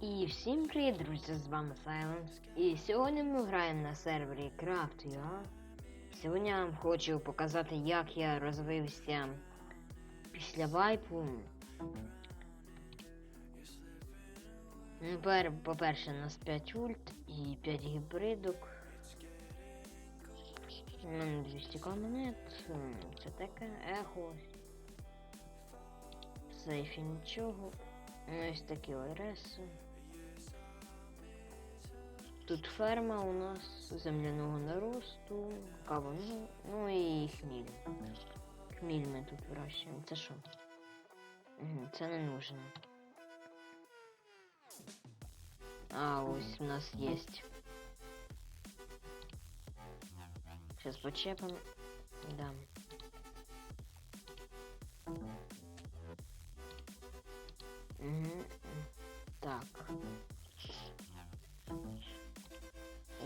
І всім привіт, друзі, з вами Silence. І сьогодні ми граємо на сервері Craft.ua. Сьогодні я вам хочу показати, як я розвився після вайпу. Ну, пер- По-перше, у нас 5 ульт і 5 гібридок. У мене 200 каменет, м, це таке ехо. В сейфі нічого. Ну, Ось такі ОРС. Тут ферма у нас земляного наросту, кава, ну, ну і хміль. Хміль ми тут вирощуємо. Це що? Мгм, Це не нужно. А, ось у нас є. Сейчас почепимо. Да. Угу.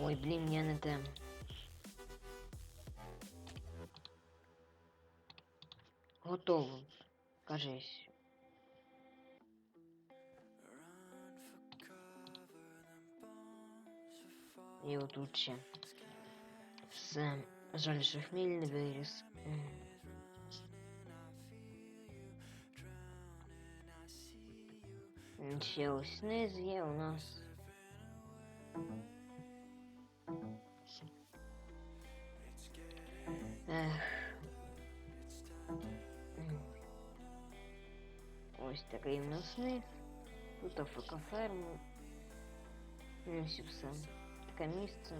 Ой, блін, я не те. Готово. Кажись. І отут ще. Все. Жаль, що хміль не виріс. М. Ще ось низ є у нас. Ось такий у нас низ. Тут АФК ферма. Ну ось і все. Таке місце.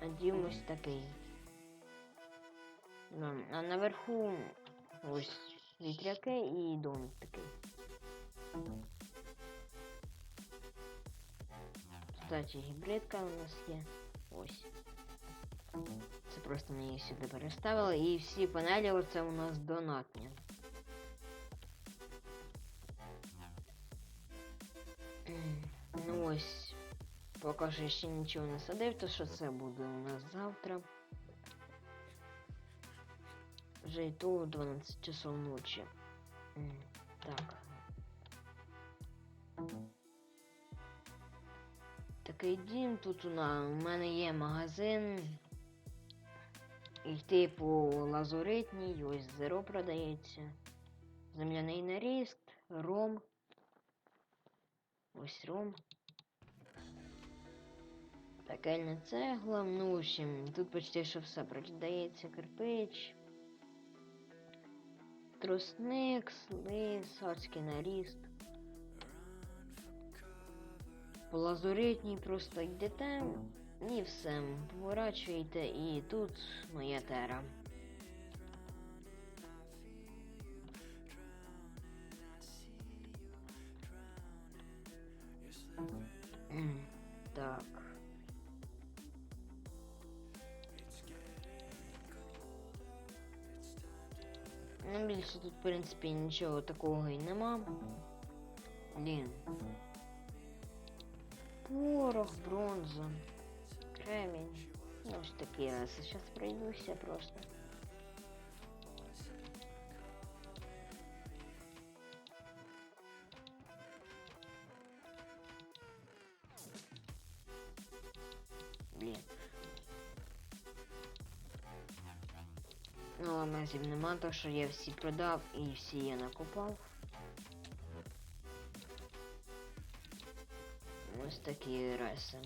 А дім ось такий. Да, А наверху ось вітряки і домик такий. Кстати, гібридка у нас є. Ось. Це просто її сюди переставили. І всі панелі оце у нас донатні. Ну ось. Поки що ще нічого не садив, то що це буде у нас завтра. Вже і то 12 часов ночі. Так. Такий дім тут у нас. У мене є магазин. І типу лазуритній, ось зеро продається. Земляний наріст, ром. Ось ром. Пекельна цегла, ну, в общем, тут почти що все продається кирпич. Тросник, слиз, адський наріст. По лазуритній просто йдете і все, поворачуєте, і тут моя тера. Так. Ну, більше тут, в принципі, нічого такого і нема. Блін. Порох, бронза, кремінь. Ну, ось такі я зараз пройдуся просто. Блін. Ну, ламезів нема, то що я всі продав і всі я накопав. Ось такі реси.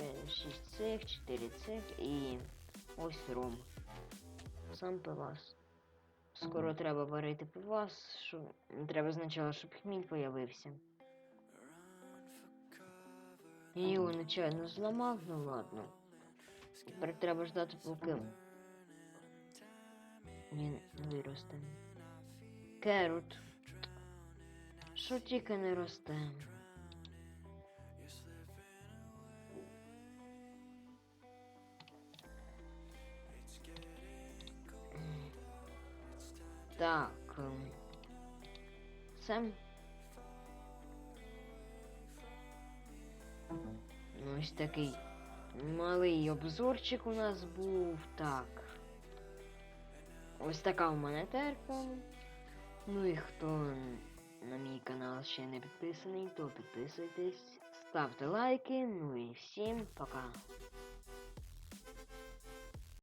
5-6 цих, 4 цих і ось ром. Сам пивас. Скоро треба варити пивас, що треба спочатку, щоб хміль появився. Я його нечайно зламав, ну ладно. Тепер треба ждати, поки він виросте. Керут. Що тільки не росте. Так. ем, Це. Ну, ось такий малий обзорчик у нас був. Так. Ось така у мене терпа. Ну і хто на мій канал ще не підписаний, то підписуйтесь, ставте лайки, ну і всім пока.